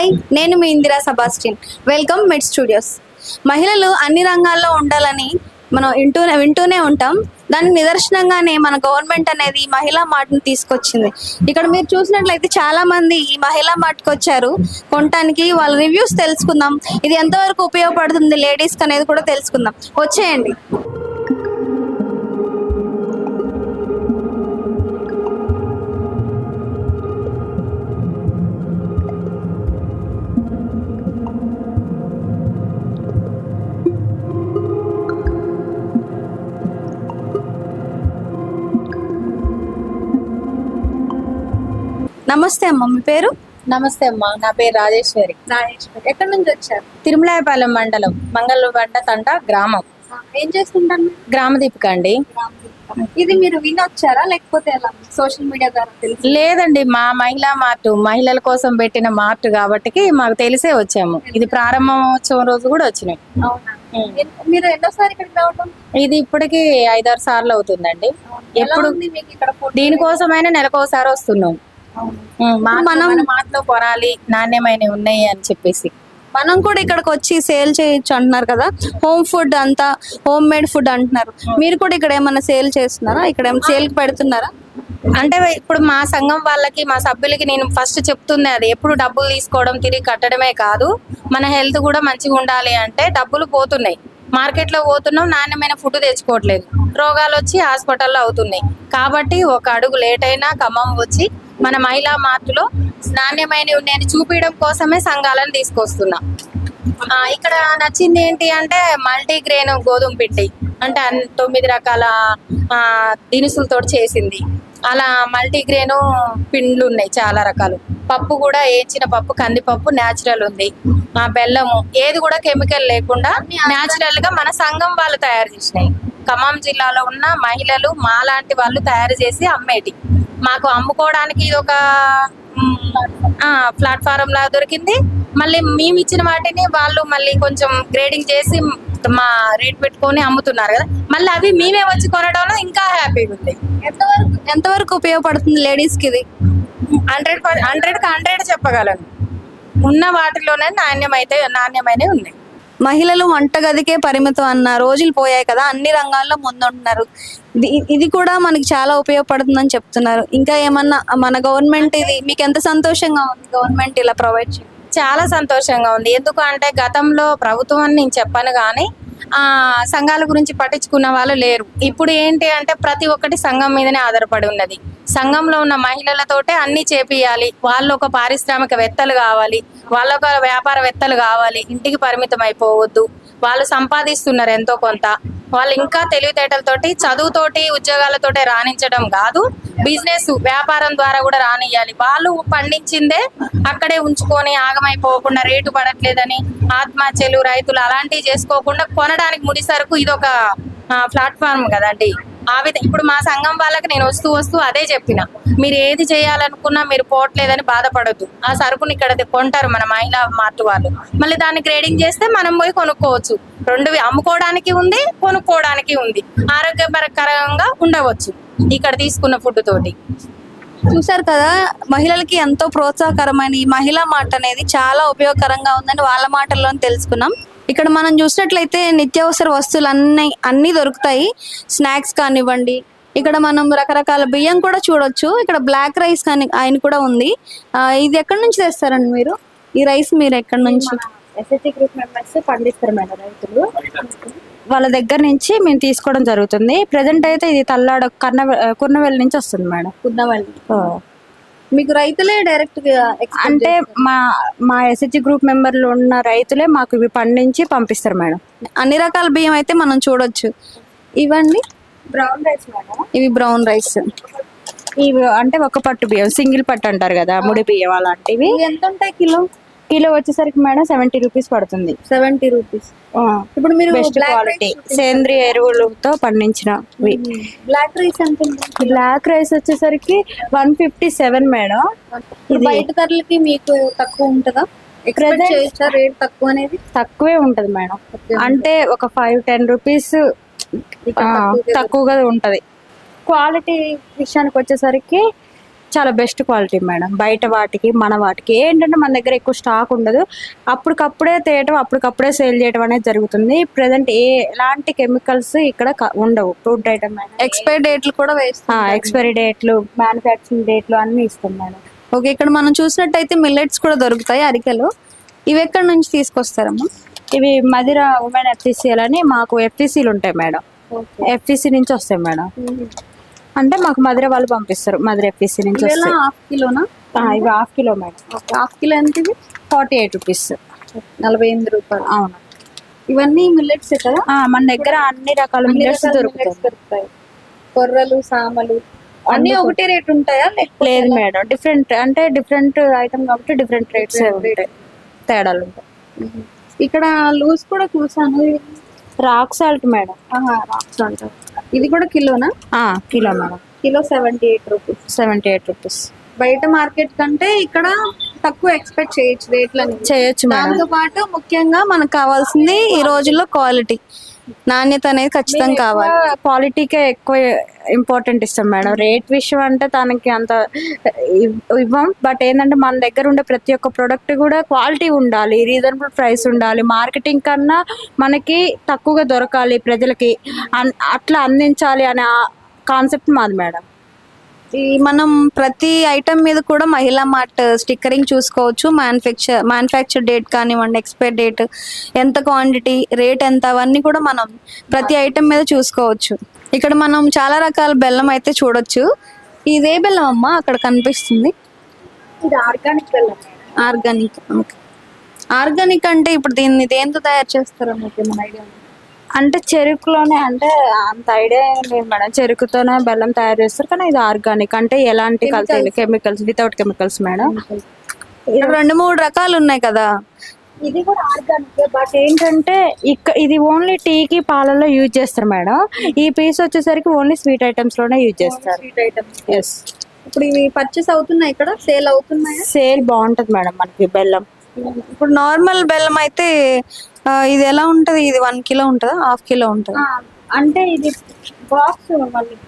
Hi నేను మీ Indira Sebastian. Welcome mid studios. మహిళలు అన్ని రంగాల్లో ఉండాలని మనం వింటూనే వింటూనే ఉంటాం. దానికి నిదర్శనంగానే మన గవర్నమెంట్ అనేది ఈ మహిళా మార్ట్ని తీసుకొచ్చింది. ఇక్కడ మీరు చూసినట్లయితే చాలా మంది ఈ మహిళా మార్ట్కి వచ్చారు. కొనటానికి వాళ్ళ రివ్యూస్ తెలుసుకుందాం. ఇది ఎంతవరకు ఉపయోగపడుతుంది లేడీస్కి అనేది కూడా తెలుసుకుందాం. వచ్చేయండి. నమస్తే అమ్మ మీ పేరు? నమస్తే అమ్మా నా పేరు రాజేశ్వరి. రాజేశ్వరి. ఎక్కడి నుంచి వచ్చారు? తిరుమలాయపాలెం మండలం మంగళబండ తండ గ్రామం ఏం చేస్తుంటారు? గ్రామ దీపిక అండి ఇది మీరు వినొచ్చారా? లేకపోతే ఎలా? సోషల్ మీడియా ద్వారా తెలుసు లేదండి మా మహిళా మార్ట్ మహిళల కోసం పెట్టిన మార్ట్ కాబట్టి మాకు తెలిసే వచ్చాము. ఇది ప్రారంభోత్సవం రోజు కూడా వచ్చినాయి. మీరు ఎన్నోసారి ఇక్కడికి రావడం ఇది ఇప్పటికి ఐదారు సార్లు అవుతుందండి. ఎప్పుడు దీనికోసమైనా నెలకోసారి వస్తున్నాం. మనం- మార్ట్లో కొనాలి నాణ్యమైనవి ఉన్నాయి అని చెప్పేసి. మనం కూడా ఇక్కడికి వచ్చి సేల్ చేయొచ్చు అంటున్నారు కదా? హోమ్ ఫుడ్ అంతా హోమ్ మేడ్ ఫుడ్ అంటున్నారు. మీరు కూడా ఇక్కడ ఏమైనా సేల్ చేస్తున్నారా? ఇక్కడ ఏమైనా సేల్ పెడుతున్నారా? అంటే ఇప్పుడు మా సంఘం వాళ్ళకి మా సభ్యులకి నేను ఫస్ట్ చెప్తుంది అది. ఎప్పుడు డబ్బులు తీసుకోవడం తిరిగి కట్టడమే కాదు. మన హెల్త్ కూడా మంచిగా ఉండాలి అంటే డబ్బులు పోతున్నాయి. మార్కెట్లో పోతున్నాం నాణ్యమైన ఫుడ్ తెచ్చుకోవట్లేదు. రోగాలు వచ్చి హాస్పిటల్లో అవుతున్నాయి. కాబట్టి ఒక అడుగు లేట్ అయినా ఖమ్మం వచ్చి మన మహిళా మార్టులో నాణ్యమైనవి ఉన్నాయని చూపించడం కోసమే సంఘాలను తీసుకొస్తున్నా. ఇక్కడ నచ్చింది ఏంటి అంటే మల్టీగ్రెయిన్ గోధుమ పిండి అంటే తొమ్మిది రకాల దినుసులతో చేసింది. అలా మల్టీగ్రెయిన్ పిండ్లు ఉన్నాయి చాలా రకాలు. పప్పు కూడా వేయించిన పప్పు కందిపప్పు న్యాచురల్ ఉంది. ఆ బెల్లము ఏది కూడా కెమికల్ లేకుండా న్యాచురల్గా మన సంఘం వాళ్ళు తయారు చేసినాయి. ఖమ్మం జిల్లాలో ఉన్న మహిళలు మాలాంటి వాళ్ళు తయారు చేసి అమ్మేటి. మాకు అమ్ముకోవడానికి ఇది ఒక ప్లాట్ఫారం లా దొరికింది. మళ్ళీ మేము ఇచ్చిన వాటిని వాళ్ళు మళ్ళీ కొంచెం గ్రేడింగ్ చేసి మా రేట్ పెట్టుకొని అమ్ముతున్నారు కదా. మళ్ళీ అవి మేమే వచ్చి కొనడంలో ఇంకా హ్యాపీగా ఉంది. ఎంతవరకు ఎంతవరకు ఉపయోగపడుతుంది లేడీస్కి ఇది? హండ్రెడ్ హండ్రెడ్కి హండ్రెడ్ చెప్పగలను. ఉన్న వాటిలోనే నాణ్యమైతే నాణ్యమైనవి ఉన్నాయి. మహిళలు వంటగదికే పరిమితం అన్న రోజులు పోయాయి కదా అన్ని రంగాల్లో ముందుంటున్నారు. ఇది- ఇది కూడా మనకి చాలా ఉపయోగపడుతుందని చెప్తున్నారు. ఇంకా ఏమన్నా మన గవర్నమెంట్ ఇది మీకు ఎంత సంతోషంగా ఉంది గవర్నమెంట్ ఇలా ప్రొవైడ్ చేయడం చాలా సంతోషంగా ఉంది. ఎందుకు అంటే గతంలో ప్రభుత్వం అని నేను చెప్పాను కానీ ఆ సంఘాల గురించి పట్టించుకున్న వాళ్ళు లేరు. ఇప్పుడు ఏంటి అంటే ప్రతి ఒక్కటి సంఘం మీదనే ఆధారపడి ఉన్నది. సంఘంలో ఉన్న మహిళలతోటే అన్ని చేపియాలి. వాళ్ళు ఒక పారిశ్రామికవేత్తలు కావాలి. వాళ్ళ ఒక వ్యాపారవేత్తలు కావాలి. ఇంటికి పరిమితం అయిపోవద్దు. వాళ్ళు సంపాదిస్తున్నారు ఎంతో కొంత. వాళ్ళు ఇంకా తెలివితేటలతోటి చదువుతోటి ఉద్యోగాలతోటి రాణించడం కాదు. బిజినెస్ వ్యాపారం ద్వారా కూడా రానియాలి వాళ్ళు పండించిందే అక్కడే ఉంచుకొని ఆగమైపోకుండా రేటు పడట్లేదని ఆత్మహత్యలు రైతులు అలాంటివి చేసుకోకుండా కొనడానికి ముడి సరుకు ఇదొక ప్లాట్ఫామ్ కదండి. ఆ విధ ఇప్పుడు మా సంఘం వాళ్ళకి నేను వస్తూ వస్తూ అదే చెప్పిన. మీరు ఏది చేయాలనుకున్నా మీరు పోవట్లేదని బాధపడద్దు. ఆ సరుకుని ఇక్కడ కొంటారు మన మహిళా మార్ట్ వాళ్ళు. మళ్ళీ దాన్ని గ్రేడింగ్ చేస్తే మనం పోయి కొనుక్కోవచ్చు. రెండు అమ్ముకోవడానికి ఉంది కొనుక్కోవడానికి ఉంది. ఆరోగ్యపరకరంగా ఉండవచ్చు ఇక్కడ తీసుకున్న ఫుడ్ తోటి. చూసారు కదా మహిళలకి ఎంతో ప్రోత్సాహకరమైన ఈ మహిళా మాట అనేది చాలా ఉపయోగకరంగా ఉందని వాళ్ళ మాటల్లో తెలుసుకున్నాం. ఇక్కడ మనం చూసినట్లయితే నిత్యావసర వస్తువులు అన్ని అన్నీ దొరుకుతాయి. స్నాక్స్ కానివ్వండి ఇక్కడ మనం రకరకాల బియ్యం కూడా చూడొచ్చు. ఇక్కడ బ్లాక్ రైస్ కానీ ఆయన కూడా ఉంది. ఇది ఎక్కడి నుంచి తెస్తారండి మీరు? ఈ రైస్ మీరు ఎక్కడి నుంచి? ఎస్ఎస్సీ గ్రూప్ మెంబర్స్ పండిస్తారు మేడం రైతులు. వాళ్ళ దగ్గర నుంచి మేము తీసుకోవడం జరుగుతుంది. ప్రజెంట్ అయితే ఇది తల్లాడ కర్ణ కుర్నవెల్లి నుంచి వస్తుంది మేడం. కుద్దవల్లి మీకు రైతులే డైరెక్ట్ అంటే మా మా ఎస్హెచ్జి గ్రూప్ మెంబర్లు ఉన్న రైతులే మాకు ఇవి పండించి పంపిస్తారు మేడం. అన్ని రకాల బియ్యం అయితే మనం చూడొచ్చు. ఇవండి? Brown rice madam. ఇవి బ్రౌన్ రైస్ ఇవి అంటే ఒక పట్టు బియ్యం సింగిల్ పట్టు అంటారు కదా ముడి బియ్యం అలాంటివి. ఎంత ఉంటాయి కిలో? కిలో వచ్చేసరికి మేడం సెవెంటీ రూపీస్ పడుతుంది. Seventy rupees. ఇప్పుడు మీరు బెస్ట్ black క్వాలిటీ rice సేంద్రియ ఎరువులతో పండించినవి. బ్లాక్ రైస్ ఎంత ఉంది? బ్లాక్ రైస్ వచ్చేసరికి వన్ ఫిఫ్టీ సెవెన్ మేడం. ఇప్పుడు బయట ధరలకి మీకు తక్కువ ఉంటుందా? ఎక్స్పెక్ట్ Present- చేయొచ్చా రేట్ తక్కువ అనేది? తక్కువే ఉంటది మేడం. అంటే ఒక ఫైవ్ టెన్ రూపీస్ ఇక్కడ తక్కువగా తక్కువగా ఉంటది. క్వాలిటీ విషయానికి వచ్చేసరికి చాలా బెస్ట్ క్వాలిటీ మేడం. బయట వాటికి మన వాటికి. ఏంటంటే మన దగ్గర ఎక్కువ స్టాక్ ఉండదు. అప్పటికప్పుడే తేయటం అప్పటికప్పుడే సేల్ చేయడం అనేది జరుగుతుంది. ప్రజెంట్ ఏ ఎలాంటి కెమికల్స్ ఇక్కడ ఉండవు. ఫుడ్ ఐటమ్ ఎక్స్పైర్ డేట్లు కూడా వేస్తాం ఎక్స్పైరీ డేట్లు మ్యానుఫ్యాక్చరింగ్ డేట్లు అన్ని ఇస్తాం మేడం. ఓకే ఇక్కడ మనం చూసినట్టయితే మిల్లెట్స్ కూడా దొరుకుతాయి అరికెలు. ఇవి ఎక్కడి నుంచి తీసుకొస్తారమ్మా? ఇవి మదిర ఉమెన్ ఎఫ్టీసీఎల్ అని మాకు ఎఫ్టీసీలు ఉంటాయి మేడం. ఎఫ్టీసీ నుంచి వస్తాయి మేడం. అంటే మాకు మదిర వాళ్ళు పంపిస్తారు మదిర ఎఫ్టీసీ నుంచి ఇవి ఎలా వస్తాయి హాఫ్ కిలోనా? ఇవి half kilo madam. Half kilo ఎంత ఇది ఫార్టీ ఎయిట్ రూపీస్. నలభై ఎనిమిది రూపాయలు. అవును. ఇవన్నీ మిల్లెట్స్ కదా? మన దగ్గర అన్ని రకాల మిల్లెట్స్ దొరుకుతాయి. కొర్రలు సామలు అన్ని ఒకటే రేట్ ఉంటాయా? లేదు మేడం డిఫరెంట్ అంటే డిఫరెంట్ ఐటమ్ కాబట్టి డిఫరెంట్ రేట్స్ ఉంటాయి. తేడాలు ఉంటాయి. ఇక్కడ లూజ్ కూడా చూసాను రాక్ సాల్ట్ మేడం. రాక్స్ అంటారు ఇది కూడా కిలోనా? ఆ, kilo madam. Kilo seventy eight rupees. Seventy eight rupees. బయట మార్కెట్ కంటే ఇక్కడ తక్కువ ఎక్స్పెక్ట్ చేయొచ్చు రేట్లని చేయొచ్చు దాంతో పాటు ముఖ్యంగా మనకు కావాల్సింది ఈ రోజుల్లో క్వాలిటీ. నాణ్యత అనేది ఖచ్చితంగా కావాలి. క్వాలిటీకే ఎక్కువ ఇంపార్టెంట్ ఇస్తాం మేడం. రేట్ విషయం అంటే తనకి అంత ఇవ్- ఇవ్వం. బట్ ఏంటంటే మన దగ్గర ఉండే ప్రతి ఒక్క ప్రోడక్ట్ కూడా క్వాలిటీ ఉండాలి. రీజనబుల్ ప్రైస్ ఉండాలి. మార్కెటింగ్ కన్నా మనకి తక్కువగా దొరకాలి ప్రజలకి. అన్- అట్లా అందించాలి అనే కాన్సెప్ట్ మాది మేడం. ఈ మనం ప్రతి ఐటమ్ మీద కూడా మహిళా మార్ట్ స్టిక్కరింగ్ చూసుకోవచ్చు. మ్యానుఫ్యాక్చర్ మ్యానుఫ్యాక్చర్ డేట్ కానివ్వండి ఎక్స్పైర్ డేట్ ఎంత క్వాంటిటీ రేట్ ఎంత అవన్నీ కూడా మనం ప్రతి ఐటమ్ మీద చూసుకోవచ్చు. ఇక్కడ మనం చాలా రకాల బెల్లం అయితే చూడొచ్చు. ఇదే బెల్లం అమ్మా అక్కడ కనిపిస్తుంది. ఇది ఆర్గానిక్ ఆర్గానిక్ ఆర్గానిక్ అంటే ఇప్పుడు దీన్ని దేంతో తయారు చేస్తారో మీకు ఏమైనా ఐడియా? అంటే చెరుకులోనే అంటే అంత ఐడియా లేదు మేడం. చెరుకుతోనే బెల్లం తయారు చేస్తారు కానీ ఇది ఆర్గానిక్. అంటే ఎలాంటి కల్తీ కెమికల్స్ వితౌట్ కెమికల్స్ మేడం. రెండు మూడు రకాలు ఉన్నాయి కదా. ఇది కూడా ఆర్గానిక్ బట్ ఏంటంటే ఇక్క ఇది ఓన్లీ టీకి పాలల్లో యూజ్ చేస్తారు మేడం. ఈ పీస్ వచ్చేసరికి ఓన్లీ స్వీట్ ఐటమ్స్లోనే యూజ్ చేస్తారు. స్వీట్ ఐటమ్స్ ఎస్ ఇప్పుడు ఇవి పర్చేస్ అవుతున్నాయి ఇక్కడ? సేల్ అవుతున్నాయా? సేల్ బాగుంటది మేడం మనకి బెల్లం. ఇప్పుడు నార్మల్ బెల్లం అయితే ఇది ఎలా ఉంటది? ఇది వన్ కిలో ఉంటుందా? హాఫ్ కిలో ఉంటుందా? అంటే ఇది బాక్స్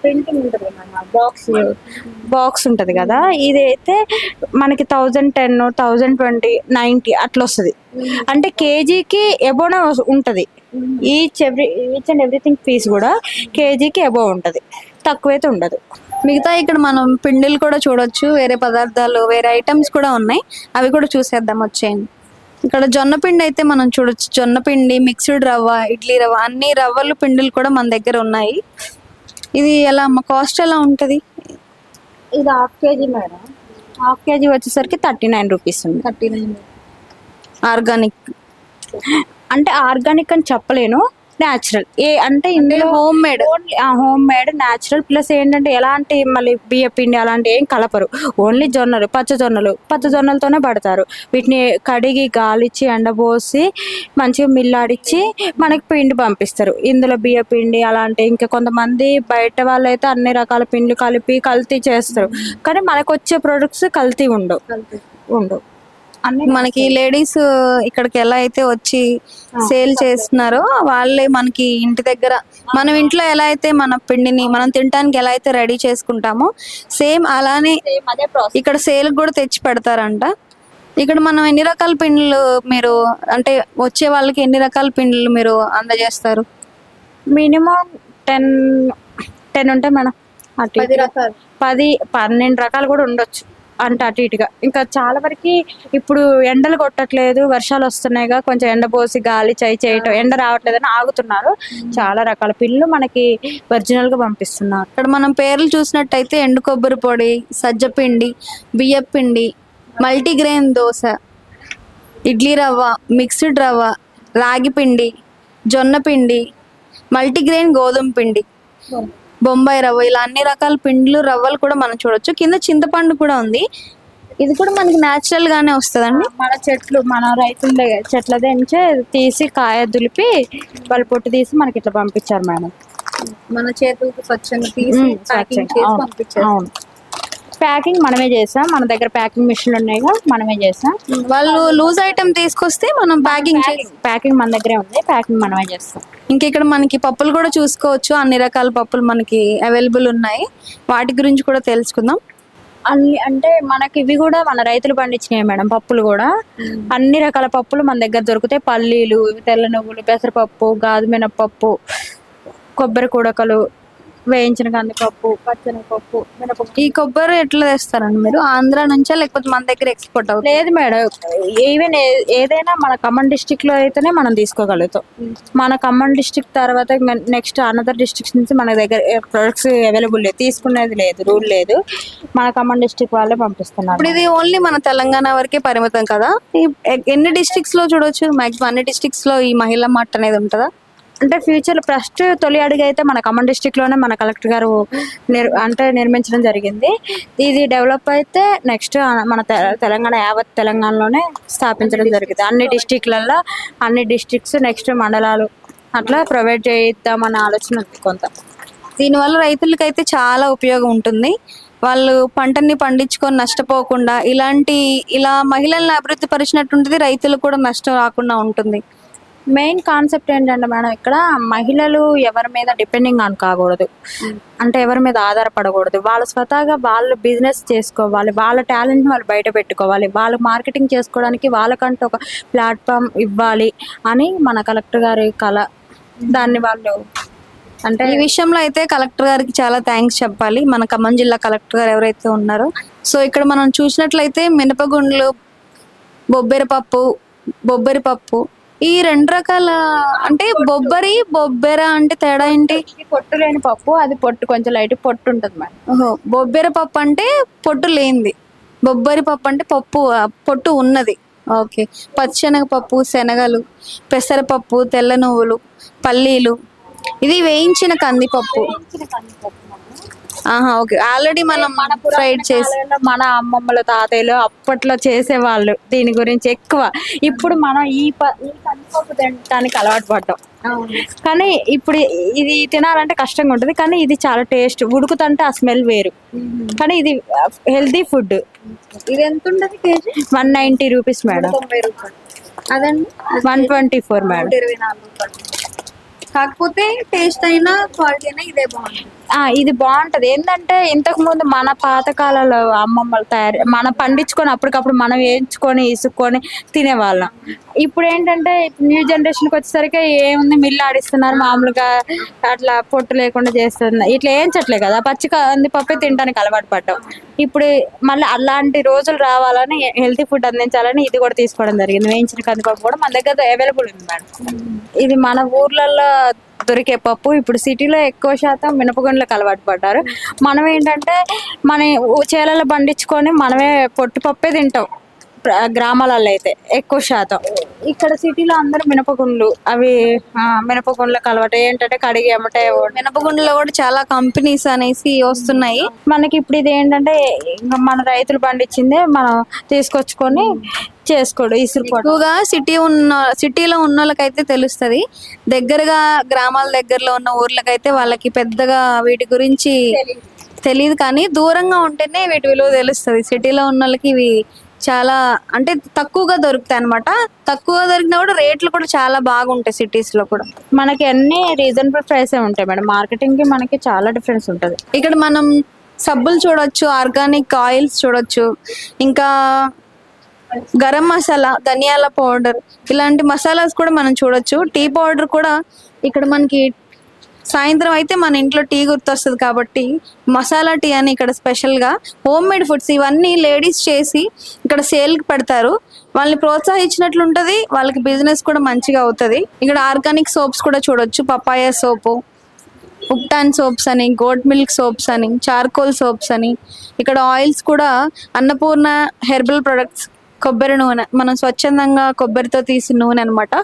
ప్రింటింగ్ ఉంటుంది బాక్స్ బాక్స్ ఉంటుంది కదా? ఇది అయితే మనకి thousand ten thousand twenty ninety అట్లా వస్తుంది అంటే కేజీకి ఎబోనే ఉంటుంది. Each every each and everything piece కూడా కేజీకి ఎబో ఉంటుంది. తక్కువైతే ఉండదు. మిగతా ఇక్కడ మనం పిండిలు కూడా చూడొచ్చు. వేరే పదార్థాలు వేరే ఐటమ్స్ కూడా ఉన్నాయి. అవి కూడా చూసేద్దాం. వచ్చేయండి. ఇక్కడ జొన్న పిండి అయితే మనం చూడొచ్చు. జొన్న పిండి మిక్స్డ్ రవ్వ ఇడ్లీ రవ్వ అన్ని రవ్వలు పిండిలు కూడా మన దగ్గర ఉన్నాయి. ఇది ఎలా అమ్మ? కాస్ట్ ఎలా ఉంటుంది? ఇది half KG madam. Half KG వచ్చేసరికి థర్టీ నైన్ రూపీస్ ఉంది. Thirty nine. ఆర్గానిక్. అంటే ఆర్గానిక్ అని చెప్పలేను. న్యాచురల్ ఏ అంటే ఇందులో home made only home made natural plus ఏంటంటే ఎలాంటి మళ్ళీ బియ్య పిండి అలాంటి ఏం కలపరు. ఓన్లీ జొన్నలు పచ్చ జొన్నలు పచ్చ జొన్నలతోనే పడతారు. వీటిని కడిగి గాలిచ్చి ఎండబోసి మంచిగా మిల్లాడిచ్చి మనకి పిండి పంపిస్తారు. ఇందులో బియ్య పిండి అలాంటి ఇంకా కొంతమంది బయట వాళ్ళైతే అన్ని రకాల పిండి కలిపి కల్తీ చేస్తారు. కానీ మనకు వచ్చే ప్రొడక్ట్స్ కల్తీ ఉండవు. ఉండవు. మనకి లేడీస్ ఇక్కడికి ఎలా అయితే వచ్చి సేల్ చేస్తున్నారో వాళ్ళే మనకి ఇంటి దగ్గర మనం ఇంట్లో ఎలా అయితే మన పిండిని మనం తినడానికి ఎలా అయితే రెడీ చేసుకుంటామో సేమ్ అలానే ఇక్కడ సేల్ కూడా తెచ్చి పెడతారంట. ఇక్కడ మనం ఎన్ని రకాల పిండిలు మీరు అంటే వచ్చే వాళ్ళకి ఎన్ని రకాల పిండిలు మీరు అందజేస్తారు? మినిమం టెన్ టెన్ ఉంటాయి మేడం. పది పన్నెండు రకాలు కూడా ఉండొచ్చు. అంటే అటు ఇటుగా. ఇంకా చాలా వరకు ఇప్పుడు ఎండలు కొట్టట్లేదు వర్షాలు వస్తున్నాయిగా కొంచెం ఎండ పోసి గాలి చై చేయటం ఎండ రావట్లేదని ఆగుతున్నారు. చాలా రకాల పిల్లు మనకి ఒరిజినల్గా పంపిస్తున్నారు. ఇక్కడ మనం పేర్లు చూసినట్టయితే ఎండు కొబ్బరి పొడి సజ్జ పిండి బియ్యం పిండి మల్టీగ్రెయిన్ దోశ ఇడ్లీ రవ్వ మిక్స్డ్ రవ్వ రాగి పిండి జొన్న పిండి మల్టీగ్రెయిన్ గోధుమ పిండి. బొంబాయి రవ్వ ఇలా అన్ని రకాల పిండిలు రవ్వలు కూడా మనం చూడొచ్చు కింద చింతపండు కూడా ఉంది ఇది కూడా మనకి న్యాచురల్ గానే వస్తుందండి మన చెట్లు మన రైతుల చెట్ల నుంచే తీసి కాయ దులిపి వాళ్ళు పొట్టు తీసి మనకి ఇట్లా పంపించారు మేడం మన చేతులకు స్వచ్ఛంగా తీసి ప్యాకింగ్. చేసి. పంపించారు ప్యాకింగ్ మనమే చేసాం మన దగ్గర ప్యాకింగ్ మిషన్లు ఉన్నాయిగా మనమే చేసాం వాళ్ళు లూజ్ ఐటమ్ తీసుకొస్తే మనం ప్యాకింగ్ ప్యాకింగ్ మన దగ్గరే ఉంది. ప్యాకింగ్ మనమే చేస్తాం. ఇంక ఇక్కడ మనకి పప్పులు కూడా చూసుకోవచ్చు. అన్ని రకాల పప్పులు మనకి అవైలబుల్ ఉన్నాయి. వాటి గురించి కూడా తెలుసుకుందాం. అన్ని అంటే మనకి ఇవి కూడా మన రైతులు పండించినాయి మేడం పప్పులు కూడా. అన్ని రకాల పప్పులు మన దగ్గర దొరుకుతాయి. పల్లీలు తెల్ల నువ్వులు పెసరపప్పు గాజు మినపప్పు కొబ్బరి కుడకలు వేయించిన కందిపప్పు పచ్చనిపప్పు మినపప్పు. ఈ కొబ్బరి ఎట్లా తెస్తారండి మీరు? ఆంధ్ర నుంచా లేకపోతే మన దగ్గర ఎక్స్పోర్ట్ అవుతుంది? లేదు మేడం. ఈవెన్ ఏదైనా మన ఖమ్మం డిస్టిక్లో అయితేనే మనం తీసుకోగలుగుతాం. మన ఖమ్మం డిస్టిక్ తర్వాత నెక్స్ట్ అనదర్ డిస్ట్రిక్ట్స్ నుంచి మన దగ్గర ప్రొడక్ట్స్ అవైలబుల్ లేదు. తీసుకునేది లేదు రూల్ లేదు. మన ఖమ్మం డిస్టిక్ వాళ్ళే పంపిస్తున్నారు. ఇప్పుడు ఇది ఓన్లీ మన తెలంగాణ వరకే పరిమితం కదా? ఎన్ని డిస్ట్రిక్ట్స్లో చూడొచ్చు? మాక్సిమం అన్ని డిస్ట్రిక్ట్స్లో ఈ మహిళా మార్ట్ అనేది ఉంటుందా? అంటే ఫ్యూచర్ ఫస్ట్ తొలి అడుగు అయితే మన ఖమ్మం డిస్టిక్లోనే మన కలెక్టర్ గారు నిర్ అంటే నిర్మించడం జరిగింది. ఇది డెవలప్ అయితే నెక్స్ట్ మన తెలంగాణ యావత్ తెలంగాణలోనే స్థాపించడం జరిగింది. అన్ని డిస్టిక్లలో అన్ని డిస్టిక్స్ నెక్స్ట్ మండలాలు అట్లా ప్రొవైడ్ చేద్దామన్న ఆలోచన ఉంది కొంత. దీనివల్ల రైతులకైతే అయితే చాలా ఉపయోగం ఉంటుంది. వాళ్ళు పంటని పండించుకొని నష్టపోకుండా ఇలాంటి ఇలా మహిళల్ని అభివృద్ధి పరిచినట్టుంటుంది రైతులకు కూడా నష్టం రాకుండా ఉంటుంది. మెయిన్ కాన్సెప్ట్ ఏంటంటే మేడం ఇక్కడ మహిళలు ఎవరి మీద డిపెండింగ్ ఆన్ కాకూడదు. అంటే ఎవరి మీద ఆధారపడకూడదు. వాళ్ళు స్వతహాగా వాళ్ళు బిజినెస్ చేసుకోవాలి వాళ్ళ టాలెంట్ వాళ్ళు బయట పెట్టుకోవాలి వాళ్ళు మార్కెటింగ్ చేసుకోవడానికి వాళ్ళకంటూ ఒక ప్లాట్ఫామ్ ఇవ్వాలి అని మన కలెక్టర్ గారి కళ దాన్ని వాళ్ళు అంటే ఈ విషయంలో అయితే కలెక్టర్ గారికి చాలా థ్యాంక్స్ చెప్పాలి. మన ఖమ్మం జిల్లా కలెక్టర్ గారు ఎవరైతే ఉన్నారో. సో ఇక్కడ మనం చూసినట్లయితే మినపగుండ్లు బొబ్బెర పప్పు బొబ్బరి పప్పు ఈ రెండు రకాల అంటే బొబ్బరి బొబ్బెర అంటే తేడా ఏంటి? పొట్టు లేని పప్పు అది పొట్టు కొంచెం లైట్ పొట్టు ఉంటుంది మేడం ఓహో బొబ్బెర పప్పు అంటే పొట్టు లేనిది. బొబ్బరి పప్పు అంటే పప్పు పొట్టు ఉన్నది. ఓకే. పచ్చిశనగపప్పు శనగలు పెసరపప్పు తెల్ల నువ్వులు పల్లీలు. ఇది వేయించిన కందిపప్పు. ఆహా ఓకే. ఆల్రెడీ మనం ఫ్రైడ్ చేసి మన అమ్మమ్మల తాతయ్యలు అప్పట్లో చేసేవాళ్ళు దీని గురించి ఎక్కువ. ఇప్పుడు మనం ఈ కందిపప్పు తినడానికి అలవాటు పడ్డాం. కానీ ఇప్పుడు ఇది తినాలంటే కష్టంగా ఉంటుంది. కానీ ఇది చాలా టేస్ట్. ఉడుకుతుంటే ఆ స్మెల్ వేరు. కానీ ఇది హెల్తీ ఫుడ్. ఇది ఎంత ఉండదు KG? One ninety rupees madam. అదండి? One twenty four madam. కాకపోతే టేస్ట్ అయినా క్వాలిటీ అయినా ఇదే బాగుంటుంది. ఇది బాగుంటది. ఏంటంటే ఇంతకు ముందు మన పాతకాలలో అమ్మమ్మలు తయారు మనం పండించుకొని అప్పటికప్పుడు మనం వేయించుకొని ఇసుక్కొని తినేవాళ్ళం. ఇప్పుడు ఏంటంటే న్యూ జనరేషన్కి వచ్చేసరికి ఏముంది మిల్లు ఆడిస్తున్నారు మామూలుగా అట్లా పొట్టు లేకుండా చేస్తున్నారు. ఇట్లా వేయించట్లే కదా పచ్చి కందిపప్పే తినడానికి అలవాటు పడ్డాం. ఇప్పుడు మళ్ళీ అలాంటి రోజులు రావాలని హెల్తీ ఫుడ్ అందించాలని ఇది కూడా తీసుకోవడం జరిగింది. వేయించిన కందిపప్పు కూడా మన దగ్గర అవైలబుల్ ఉంది మేడం. ఇది మన ఊర్లలో దొరికే పప్పు. ఇప్పుడు సిటీలో ఎక్కువ శాతం మినపగుండ్లకు అలవాటు పడ్డారు. మనం ఏంటంటే మన ఊ- చేలలో పండించుకొని మనమే పొట్టు పప్పే తింటాం. గ్రామాలలో అయితే ఎక్కువ శాతం. ఇక్కడ సిటీలో అందరూ మినపగుండ్లు అవి ఆ, మినపగుండ్లకు అలవాటు. ఏంటంటే కడిగి అమ్మటే మినపగుండలో కూడా చాలా కంపెనీస్ అనేసి వస్తున్నాయి. మనకి ఇప్పుడు ఇది ఏంటంటే మన రైతులు పండించిందే మనం తీసుకొచ్చుకొని చేసుకోడు ఎక్కువగా సిటీ ఉన్న సిటీలో ఉన్న వాళ్ళకైతే తెలుస్తుంది. దగ్గరగా గ్రామాల దగ్గరలో ఉన్న ఊర్లకైతే వాళ్ళకి పెద్దగా వీటి గురించి తెలియదు కానీ దూరంగా ఉంటేనే వీటి విలువ తెలుస్తుంది. సిటీలో ఉన్న వాళ్ళకి ఇవి చాలా అంటే తక్కువగా దొరుకుతాయి అనమాట తక్కువగా దొరికినా కూడా రేట్లు కూడా చాలా బాగుంటాయి సిటీస్లో కూడా. మనకి అన్ని రీజనబుల్ ప్రైసే ఉంటాయి మేడం. మార్కెటింగ్కి మనకి చాలా డిఫరెన్స్ ఉంటుంది. ఇక్కడ మనం సబ్బులు చూడొచ్చు ఆర్గానిక్ ఆయిల్స్ చూడొచ్చు ఇంకా గరం మసాలా ధనియాల పౌడర్ ఇలాంటి మసాలాస్ కూడా మనం చూడొచ్చు. టీ పౌడర్ కూడా ఇక్కడ మనకి సాయంత్రం అయితే మన ఇంట్లో టీ గుర్తొస్తుంది కాబట్టి మసాలా టీ అని ఇక్కడ స్పెషల్గా హోమ్ మేడ్ ఫుడ్స్ ఇవన్నీ లేడీస్ చేసి ఇక్కడ సేల్కి పెడతారు. వాళ్ళని ప్రోత్సహించినట్లు ఉంటుంది వాళ్ళకి బిజినెస్ కూడా మంచిగా అవుతుంది. ఇక్కడ ఆర్గానిక్ సోప్స్ కూడా చూడొచ్చు పపాయ సోపు ఉప్టాన్ సోప్స్ అని గోట్ మిల్క్ సోప్స్ అని చార్కోల్ సోప్స్ అని. ఇక్కడ ఆయిల్స్ కూడా అన్నపూర్ణ హెర్బల్ ప్రొడక్ట్స్ కొబ్బరి నూనె మనం స్వచ్ఛందంగా కొబ్బరితో తీసిన నూనె అనమాట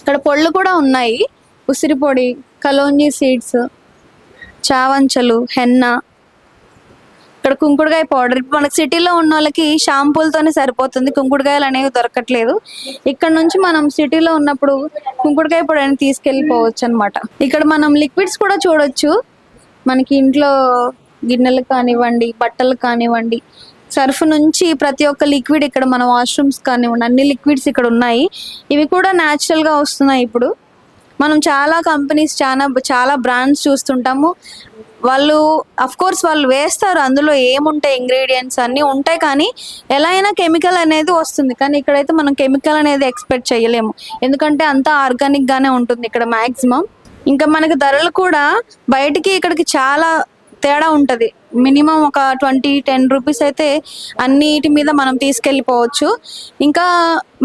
ఇక్కడ పొళ్ళు కూడా ఉన్నాయి. ఉసిరి పొడి కలోంజీ సీడ్స్ చావంచలు హెన్న. ఇక్కడ కుంకుడుకాయ పౌడర్. ఇప్పుడు సిటీలో ఉన్న వాళ్ళకి షాంపూలతోనే సరిపోతుంది. కుంకుడుకాయలు అనేవి దొరకట్లేదు. ఇక్కడ నుంచి మనం సిటీలో ఉన్నప్పుడు కుంకుడుకాయ పొడిని తీసుకెళ్ళిపోవచ్చు అనమాట ఇక్కడ మనం లిక్విడ్స్ కూడా చూడొచ్చు. మనకి ఇంట్లో గిన్నెలు కానివ్వండి బట్టలు కానివ్వండి సర్ఫ్ నుంచి ప్రతి ఒక్క లిక్విడ్ ఇక్కడ మన వాష్రూమ్స్ కానివ్వండి అన్ని లిక్విడ్స్ ఇక్కడ ఉన్నాయి. ఇవి కూడా న్యాచురల్గా వస్తున్నాయి ఇప్పుడు. మనం చాలా కంపెనీస్ చాలా చాలా బ్రాండ్స్ చూస్తుంటాము. వాళ్ళు అఫ్ కోర్స్ వాళ్ళు వేస్తారు. అందులో ఏముంటాయి ఇంగ్రీడియంట్స్ అన్నీ ఉంటాయి కానీ ఎలా అయినా కెమికల్ అనేది వస్తుంది. కానీ ఇక్కడైతే మనం కెమికల్ అనేది ఎక్స్పెక్ట్ చేయలేము. ఎందుకంటే అంతా ఆర్గానిక్ గానే ఉంటుంది ఇక్కడ మ్యాక్సిమం ఇంకా మనకి ధరలు కూడా బయటికి ఇక్కడికి చాలా తేడా ఉంటుంది. మినిమం ఒక ట్వంటీ టెన్ రూపీస్ అయితే అన్నిటి మీద మనం తీసుకెళ్ళిపోవచ్చు. ఇంకా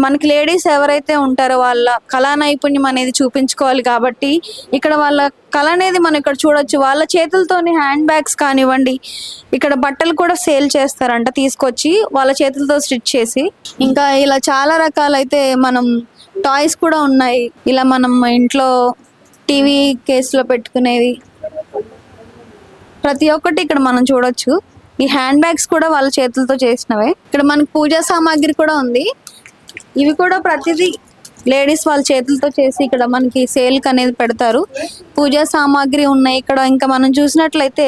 మనకి లేడీస్ ఎవరైతే ఉంటారో వాళ్ళ కళా నైపుణ్యం అనేది చూపించుకోవాలి కాబట్టి ఇక్కడ వాళ్ళ కళ అనేది మనం ఇక్కడ చూడొచ్చు. వాళ్ళ చేతులతోని హ్యాండ్ బ్యాగ్స్ కానివ్వండి ఇక్కడ బట్టలు కూడా సేల్ చేస్తారంట తీసుకొచ్చి వాళ్ళ చేతులతో స్టిచ్ చేసి. ఇంకా ఇలా చాలా రకాలైతే మనం టాయ్స్ కూడా ఉన్నాయి. ఇలా మనం ఇంట్లో టీవీ కేసులో పెట్టుకునేది ప్రతి ఒక్కటి ఇక్కడ మనం చూడొచ్చు. ఈ హ్యాండ్ బ్యాగ్స్ కూడా వాళ్ళ చేతులతో చేసినవే. ఇక్కడ మనకి పూజా సామాగ్రి కూడా ఉంది. ఇవి కూడా ప్రతిదీ లేడీస్ వాళ్ళ చేతులతో చేసి ఇక్కడ మనకి సేల్ అనేది పెడతారు. పూజా సామాగ్రి ఉన్నాయి ఇక్కడ. ఇంకా మనం చూసినట్లయితే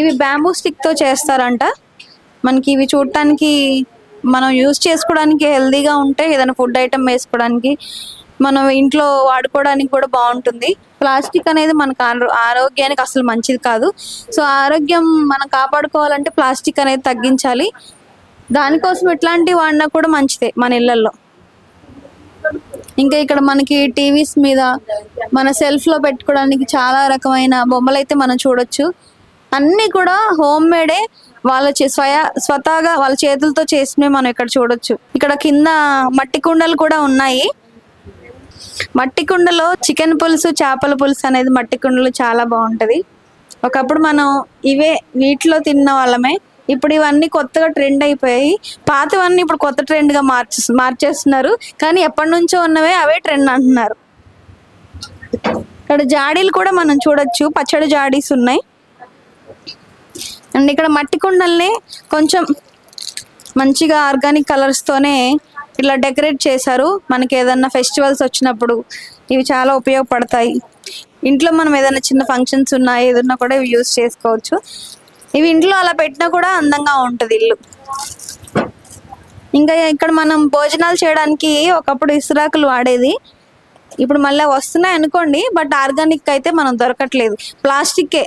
ఇవి బ్యాంబూ స్టిక్తో చేస్తారంట. మనకి ఇవి చూడటానికి మనం యూజ్ చేసుకోవడానికి హెల్దీగా ఉంటే ఏదైనా ఫుడ్ ఐటమ్ వేసుకోవడానికి మనం ఇంట్లో వాడుకోవడానికి కూడా బాగుంటుంది. ప్లాస్టిక్ అనేది మనకు ఆరోగ్యానికి అసలు మంచిది కాదు. సో ఆరోగ్యం మనం కాపాడుకోవాలంటే ప్లాస్టిక్ అనేది తగ్గించాలి. దానికోసం ఇట్లాంటివి వాడినా కూడా మంచిదే మన ఇళ్ళల్లో ఇంకా ఇక్కడ మనకి టీవీస్ మీద మన సెల్ఫ్లో పెట్టుకోవడానికి చాలా రకమైన బొమ్మలు అయితే మనం చూడొచ్చు. అన్ని కూడా హోమ్ మేడే వాళ్ళ చే- స్వయ స్వతహాగా వాళ్ళ చేతులతో చేసినవి మనం ఇక్కడ చూడొచ్చు. ఇక్కడ కింద మట్టి కుండలు కూడా ఉన్నాయి. మట్టి కుండలో చికెన్ పులుసు చేపల పులుసు అనేది మట్టి కుండలో చాలా బాగుంటది. ఒకప్పుడు మనం ఇవే వీటిలో తిన్న వాళ్ళమే. ఇప్పుడు ఇవన్నీ కొత్తగా ట్రెండ్ అయిపోయాయి. పాతవన్నీ ఇప్పుడు కొత్త ట్రెండ్గా మార్చే మార్చేస్తున్నారు. కానీ ఎప్పటి నుంచో ఉన్నవే అవే ట్రెండ్ అంటున్నారు. ఇక్కడ జాడీలు కూడా మనం చూడొచ్చు. పచ్చడి జాడీస్ ఉన్నాయి. అండ్ ఇక్కడ మట్టి కుండల్ని కొంచెం మంచిగా ఆర్గానిక్ కలర్స్తోనే ఇలా ఇట్లా డెకరేట్ చేశారు. మనకి ఏదన్నా ఫెస్టివల్స్ వచ్చినప్పుడు ఇవి చాలా ఉపయోగపడతాయి. ఇంట్లో మనం ఏదైనా చిన్న ఫంక్షన్స్ ఉన్నా ఏదన్నా కూడా ఇవి యూస్ చేసుకోవచ్చు. ఇవి ఇంట్లో అలా పెట్టినా కూడా అందంగా ఉంటుంది ఇల్లు. ఇంకా ఇక్కడ మనం భోజనాలు చేయడానికి ఒకప్పుడు ఇసురాకులు వాడేది. ఇప్పుడు మళ్ళీ వస్తున్నాయి అనుకోండి బట్ ఆర్గానిక్ అయితే మనం దొరకట్లేదు. ప్లాస్టికే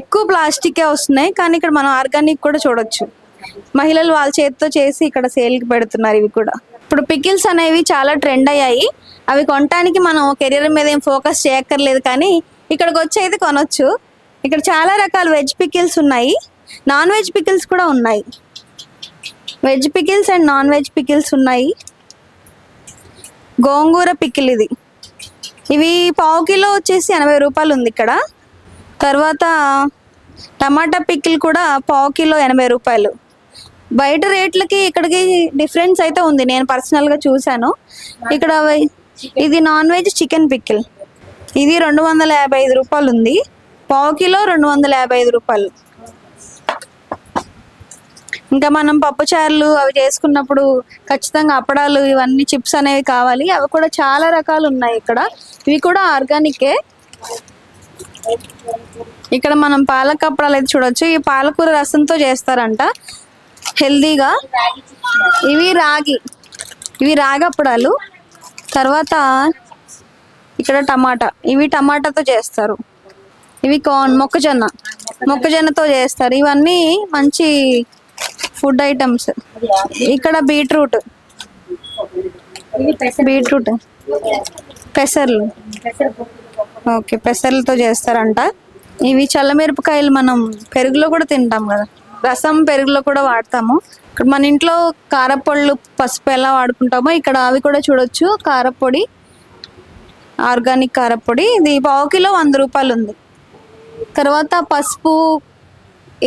ఎక్కువ ప్లాస్టికే వస్తున్నాయి కానీ ఇక్కడ మనం ఆర్గానిక్ కూడా చూడొచ్చు. మహిళలు వాళ్ళ చేతితో చేసి ఇక్కడ సేల్కి పెడుతున్నారు ఇవి కూడా. ఇప్పుడు పికిల్స్ అనేవి చాలా ట్రెండ్ అయ్యాయి. అవి కొనటానికి మనం కెరీర్ మీద ఏం ఫోకస్ చేయక్కర్లేదు కానీ ఇక్కడికి వచ్చి అయితే కొనొచ్చు. ఇక్కడ చాలా రకాల వెజ్ పికిల్స్ ఉన్నాయి. నాన్ వెజ్ పికిల్స్ కూడా ఉన్నాయి. Veg pickles and non veg pickles ఉన్నాయి. గోంగూర పికిల్ ఇది. ఇవి పావు కిలో వచ్చేసి ఎనభై రూపాయలు ఉంది ఇక్కడ. తర్వాత టమాటా పికిల్ కూడా పావు కిలో ఎనభై రూపాయలు. బయట రేట్లకి ఇక్కడికి డిఫరెన్స్ అయితే ఉంది. నేను పర్సనల్గా చూసాను ఇక్కడ ఇది నాన్ వెజ్ చికెన్ పిక్కిల్ ఇది రెండు వందల యాభై ఐదు రూపాయలు ఉంది. పావు కిలో రెండు వందల యాభై ఐదు రూపాయలు. ఇంకా మనం పప్పుచారులు అవి చేసుకున్నప్పుడు ఖచ్చితంగా అప్పడాలు ఇవన్నీ చిప్స్ అనేవి కావాలి. అవి కూడా చాలా రకాలు ఉన్నాయి ఇక్కడ. ఇవి కూడా ఆర్గానికే ఇక్కడ మనం పాలక అప్పడాలు అయితే చూడొచ్చు. ఈ పాలకూర రసంతో చేస్తారంట. హెల్దీగా. ఇవి రాగి. ఇవి రాగి అప్పడాలు తర్వాత ఇక్కడ టమాటా. ఇవి టమాటాతో చేస్తారు. ఇవి కార్న్ మొక్కజొన్న. మొక్కజొన్నతో చేస్తారు. ఇవన్నీ మంచి ఫుడ్ ఐటమ్స్. ఇక్కడ బీట్రూట్. బీట్రూట్. పెసర్లు. ఓకే పెసర్లతో చేస్తారంట. ఇవి చల్లమిరపకాయలు మనం పెరుగులో కూడా తింటాం కదా. రసం పెరుగులో కూడా వాడతాము. ఇక్కడ మన ఇంట్లో కారపళ్ళు పసుపు ఎలా వాడుకుంటామో ఇక్కడ అవి కూడా చూడొచ్చు. కారపొడి ఆర్గానిక్ కారపొడి. ఇది పావు కిలో వంద రూపాయలు ఉంది. తర్వాత పసుపు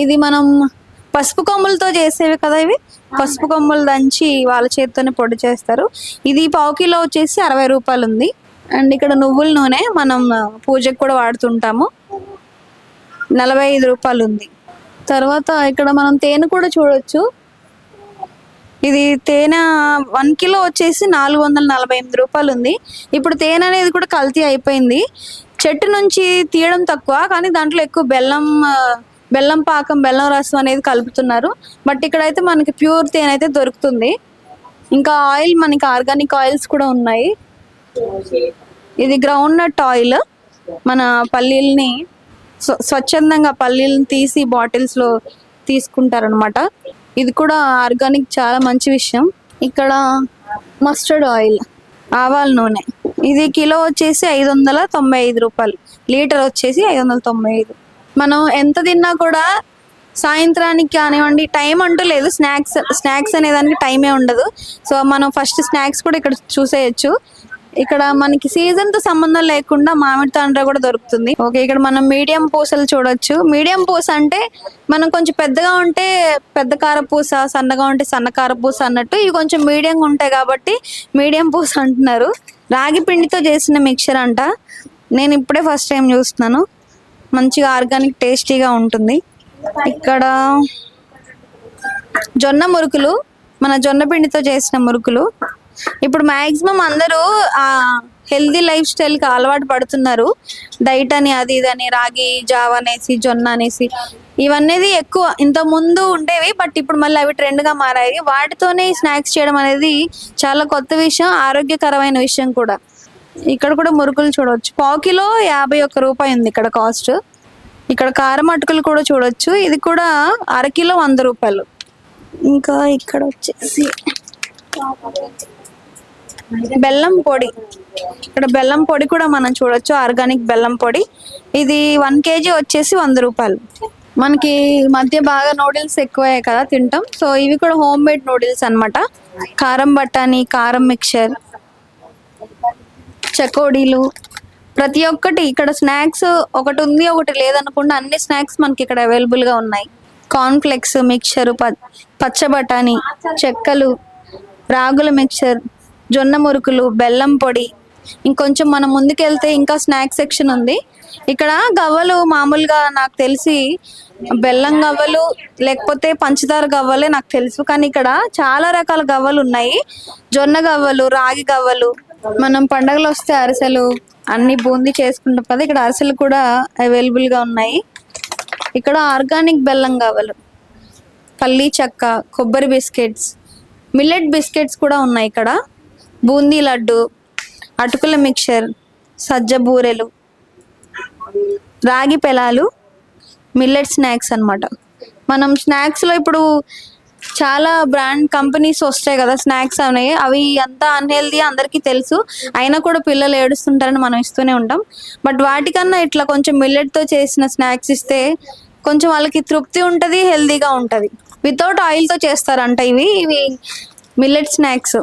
ఇది మనం పసుపు కొమ్ములతో చేసేవి కదా ఇవి? పసుపు కొమ్ములు దంచి వాళ్ళ చేతితోనే పొడి చేస్తారు. ఇది పావు కిలో వచ్చేసి అరవై రూపాయలు ఉంది. అండ్ ఇక్కడ నువ్వుల నూనె మనం పూజకు కూడా వాడుతుంటాము. నలభై ఐదు రూపాయలు ఉంది. తర్వాత ఇక్కడ మనం తేనె కూడా చూడొచ్చు. ఇది తేనె వన్ కిలో వచ్చేసి నాలుగు వందల నలభై ఎనిమిది రూపాయలు ఉంది. ఇప్పుడు తేనె అనేది కూడా కల్తీ అయిపోయింది. చెట్టు నుంచి తీయడం తక్కువ కానీ దాంట్లో ఎక్కువ బెల్లం బెల్లం పాకం బెల్లం రసం అనేది కలుపుతున్నారు. బట్ ఇక్కడైతే మనకి ప్యూర్ తేనె అయితే దొరుకుతుంది. ఇంకా ఆయిల్ మనకి ఆర్గానిక్ ఆయిల్స్ కూడా ఉన్నాయి. ఇది గ్రౌండ్ నట్ ఆయిల్ మన పల్లీల్ని స్వచ్ఛందంగా పల్లీలను తీసి బాటిల్స్లో తీసుకుంటారనమాట ఇది కూడా ఆర్గానిక్ చాలా మంచి విషయం. ఇక్కడ మస్టర్డ్ ఆయిల్ ఆవాల నూనె. ఇది కిలో వచ్చేసి ఐదు వందల తొంభై ఐదు రూపాయలు. లీటర్ వచ్చేసి ఐదు వందల తొంభై ఐదు. మనం ఎంత తిన్నా కూడా సాయంత్రానికి కానివ్వండి టైం అంటూ లేదు. స్నాక్స్ స్నాక్స్ అనే దానికి టైమే ఉండదు. సో మనం ఫస్ట్ స్నాక్స్ కూడా ఇక్కడ చూసేయచ్చు. ఇక్కడ మనకి సీజన్తో సంబంధం లేకుండా మామిడి తాండ్ర కూడా దొరుకుతుంది. ఓకే ఇక్కడ మనం మీడియం పూసలు చూడొచ్చు. మీడియం పూస అంటే మనం కొంచెం పెద్దగా ఉంటే పెద్ద కారపూస సన్నగా ఉంటే సన్న కారపూస అన్నట్టు ఇవి కొంచెం మీడియంగా ఉంటాయి కాబట్టి మీడియం పూస అంటున్నారు. రాగి పిండితో చేసిన మిక్చర్ అంట. నేను ఇప్పుడే ఫస్ట్ టైం చూస్తున్నాను. మంచిగా ఆర్గానిక్ టేస్టీగా ఉంటుంది. ఇక్కడ జొన్న మురుకులు మన జొన్న పిండితో చేసిన మురుకులు. ఇప్పుడు మాక్సిమం అందరూ ఆ హెల్దీ లైఫ్ స్టైల్కి అలవాటు పడుతున్నారు. డైట్ అని అది ఇది అని రాగి జావ అనేసి జొన్న అనేసి. ఇవన్నీ ఎక్కువ ఇంత ముందు ఉండేవి బట్ ఇప్పుడు మళ్ళీ అవి ట్రెండ్గా మారాయి. వాటితోనే స్నాక్స్ చేయడం అనేది చాలా కొత్త విషయం ఆరోగ్యకరమైన విషయం కూడా. ఇక్కడ కూడా మురుకులు చూడవచ్చు పావు కిలో యాభై ఒక్క రూపాయి ఉంది ఇక్కడ కాస్ట్. ఇక్కడ కారం అటుకులు కూడా చూడొచ్చు. ఇది కూడా అరకిలో వంద రూపాయలు. ఇంకా ఇక్కడ వచ్చేసి బెల్లం పొడి. ఇక్కడ బెల్లం పొడి కూడా మనం చూడొచ్చు ఆర్గానిక్ బెల్లం పొడి. ఇది వన్ కేజీ వచ్చేసి వంద రూపాయలు. మనకి మధ్య బాగా నూడిల్స్ ఎక్కువయ్యాయి కదా తింటాం. సో ఇవి కూడా హోమ్ మేడ్ నూడిల్స్ అనమాట కారం బఠానీ కారం మిక్చర్ చకోడీలు. ప్రతి ఒక్కటి ఇక్కడ స్నాక్స్ ఒకటి ఉంది ఒకటి లేదనకుండా అన్ని స్నాక్స్ మనకి ఇక్కడ అవైలబుల్గా ఉన్నాయి. కార్న్ఫ్లెక్స్ మిక్చర్ పచ్చ బఠానీ చెక్కలు రాగుల మిక్చర్ జొన్న మురుకులు బెల్లం పొడి ఇంకొంచెం మనం ముందుకెళ్తే ఇంకా స్నాక్స్ సెక్షన్ ఉంది. ఇక్కడ గవ్వలు మామూలుగా నాకు తెలిసి బెల్లం గవ్వలు లేకపోతే పంచదార గవ్వలే నాకు తెలుసు. కానీ ఇక్కడ చాలా రకాల గవ్వలు ఉన్నాయి. జొన్న గవ్వలు రాగి గవ్వలు మనం పండగలు వస్తే అరిసెలు అన్ని బూందీ చేసుకుంటాం కదా ఇక్కడ అరిసెలు కూడా అవైలబుల్గా ఉన్నాయి. ఇక్కడ ఆర్గానిక్ బెల్లం గవ్వలు పల్లీ చెక్క కొబ్బరి బిస్కెట్స్ మిల్లెట్ బిస్కెట్స్ కూడా ఉన్నాయి ఇక్కడ. బూందీ లడ్డు అటుకుల మిక్చర్ సజ్జ బూరెలు రాగి పెలాలు మిల్లెట్ స్నాక్స్ అన్నమాట. మనం స్నాక్స్లో ఇప్పుడు చాలా బ్రాండ్ కంపెనీస్ వస్తాయి కదా స్నాక్స్ అనేవి అవి అంతా అన్హెల్దీ అందరికీ తెలుసు. అయినా కూడా పిల్లలు ఏడుస్తుంటారని మనం ఇస్తూనే ఉంటాం. బట్ వాటికన్నా ఇట్లా కొంచెం మిల్లెట్తో చేసిన స్నాక్స్ ఇస్తే కొంచెం వాళ్ళకి తృప్తి ఉంటుంది హెల్దీగా ఉంటుంది. వితౌట్ ఆయిల్తో చేస్తారంట ఇవి ఇవి మిల్లెట్ స్నాక్స్.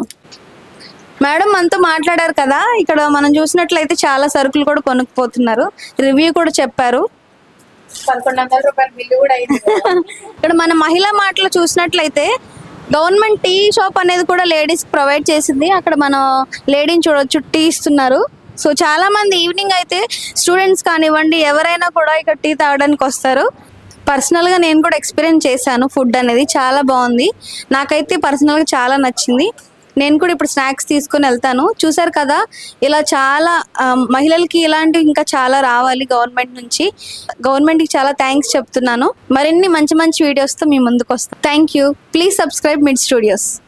మేడం మనతో మాట్లాడారు కదా ఇక్కడ మనం చూసినట్లయితే చాలా సరుకులు కూడా కొనుక్కుపోతున్నారు. రివ్యూ కూడా చెప్పారు. పదకొండు వందల రూపాయల బిల్లు కూడా అయింది ఇక్కడ మన మహిళా మాటలు చూసినట్లయితే గవర్నమెంట్ టీ షాప్ అనేది కూడా లేడీస్ ప్రొవైడ్ చేసింది. అక్కడ మనం లేడీని చూడొచ్చు టీ ఇస్తున్నారు. సో చాలా మంది ఈవినింగ్ అయితే స్టూడెంట్స్ కానివ్వండి ఎవరైనా కూడా ఇక్కడ టీ తాగడానికి వస్తారు. పర్సనల్గా నేను కూడా ఎక్స్పీరియన్స్ చేశాను ఫుడ్ అనేది చాలా బాగుంది. నాకైతే పర్సనల్గా చాలా నచ్చింది. నేను కూడా ఇప్పుడు స్నాక్స్ తీసుకొని వెళ్తాను. చూసారు కదా ఇలా చాలా మహిళలకి ఇలాంటివి ఇంకా చాలా రావాలి గవర్నమెంట్ నుంచి. గవర్నమెంట్కి చాలా థ్యాంక్స్ చెప్తున్నాను. మరిన్ని మంచి మంచి వీడియోస్తో మీ ముందుకు వస్తాను thank you. Please subscribe mid studios.